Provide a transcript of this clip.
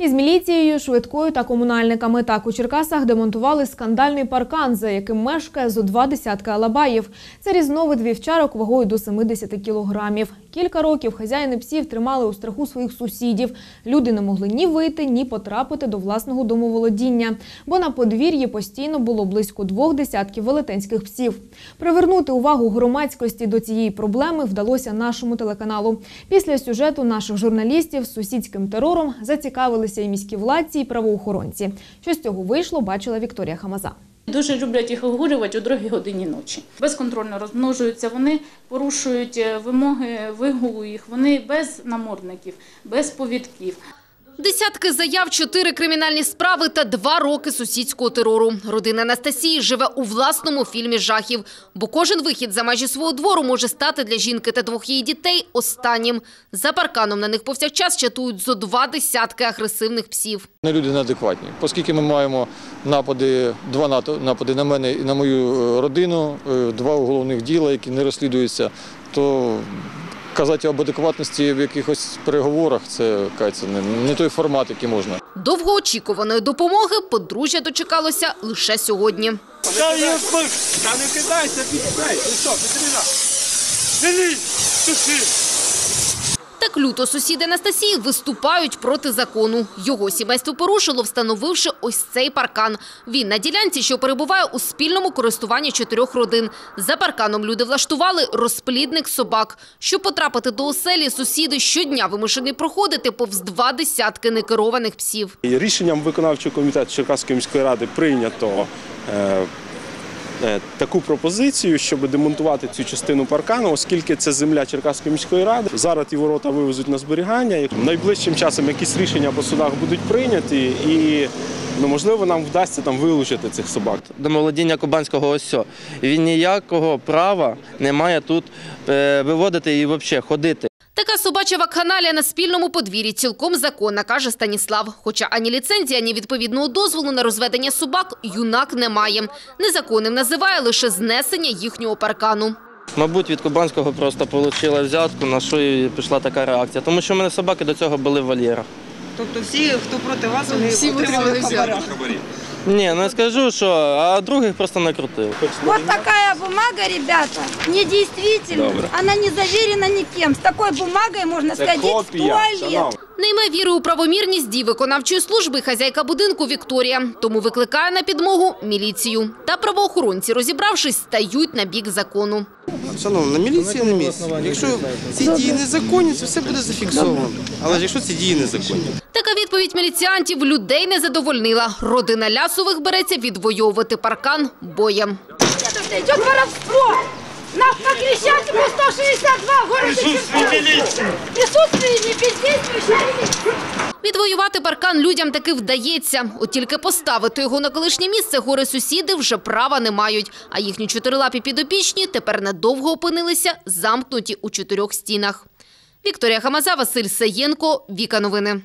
Із міліцією, швидкою та комунальниками так у Черкасах демонтували скандальний паркан, за яким мешкає зо два десятка алабаїв. Це різновид вівчарок вагою до 70 кілограмів. Кілька років хазяїни псів тримали у страху своїх сусідів. Люди не могли ні вийти, ні потрапити до власного домоволодіння, бо на подвір'ї постійно було близько двох десятків велетенських псів. Привернути увагу громадськості до цієї проблеми вдалося нашому телеканалу. Після сюжету наших журналістів з сусідським терором зацікавилися і міські владці, і правоохоронці. Що з цього вийшло, бачила Вікторія Хамаза. Дуже люблять їх огурювати о другій годині ночі. Безконтрольно розмножуються, вони порушують е, вимоги вигулу їх, вони без намордників, без повідків. Десятки заяв, чотири кримінальні справи та два роки сусідського терору. Родина Анастасії живе у власному фільмі жахів, бо кожен вихід за межі свого двору може стати для жінки та двох її дітей останнім. За парканом на них повсякчас чатують зо два десятки агресивних псів. Люди неадекватні, оскільки ми маємо напади, два напади на мене і на мою е, родину, е, два уголовних діла, які не розслідуються, то казати об адекватності в якихось переговорах це кажеться, не, не той формат, який можна. Довгоочікуваної допомоги подружжя дочекалося лише сьогодні. Та не кидайся під! Ти що, Петрина? Дивись! Туши! Так люто сусіди Анастасії виступають проти закону. Його сімейство порушило, встановивши ось цей паркан. Він на ділянці, що перебуває у спільному користуванні чотирьох родин. За парканом люди влаштували розплідник собак. Щоб потрапити до оселі, сусіди щодня вимушені проходити повз два десятки некерованих псів. Рішенням виконавчого комітету Черкаської міської ради прийнято е, таку пропозицію, щоб демонтувати цю частину паркану, оскільки це земля Черкаської міської ради. Зараз ті ворота вивезуть на зберігання. Найближчим часом якісь рішення по судах будуть прийняті, і ну, можливо нам вдасться там вилучити цих собак. домоволодіння Кубанського ОСьо. Він ніякого права не має тут е, виводити і взагалі ходити. Така собача вакханалія на спільному подвір'ї цілком законна, каже Станіслав. Хоча ані ліцензії, ані відповідного дозволу на розведення собак юнак не має. Незаконним називає лише знесення їхнього паркану. Мабуть, від Кубанського просто отримала взятку, на що і пішла така реакція. Тому що в мене собаки до цього були в вольєрах. Тобто всі, хто проти вас, вони всі отримали хабаря. Ні, не скажу, що, а других просто накрутив. Вот такая бумага, ребята, недействительна. Она не заверена никем. С такой бумагой можно сходить в туалет. Не йме віри у правомірність дій виконавчої служби хазяйка будинку Вікторія. Тому викликає на підмогу міліцію. Та правоохоронці, розібравшись, стають на бік закону. Шановна, міліція на місці. Якщо ці дії незаконні, це все буде зафіксовано. Але ж якщо ці дії незаконні. Така відповідь міліціантів людей не задовольнила. Родина Лясових береться відвоювати паркан боєм. Идет воровство. На, на Крещатику 162 в городе Черкассы. Присутствие не бездействующей. Відвоювати паркан людям таки вдається. От тільки поставити його на колишнє місце гори сусіди вже права не мають. А їхні чотирилапі підопічні тепер надовго опинилися замкнуті у чотирьох стінах. Вікторія Хамаза, Василь Саєнко, Віка Новини.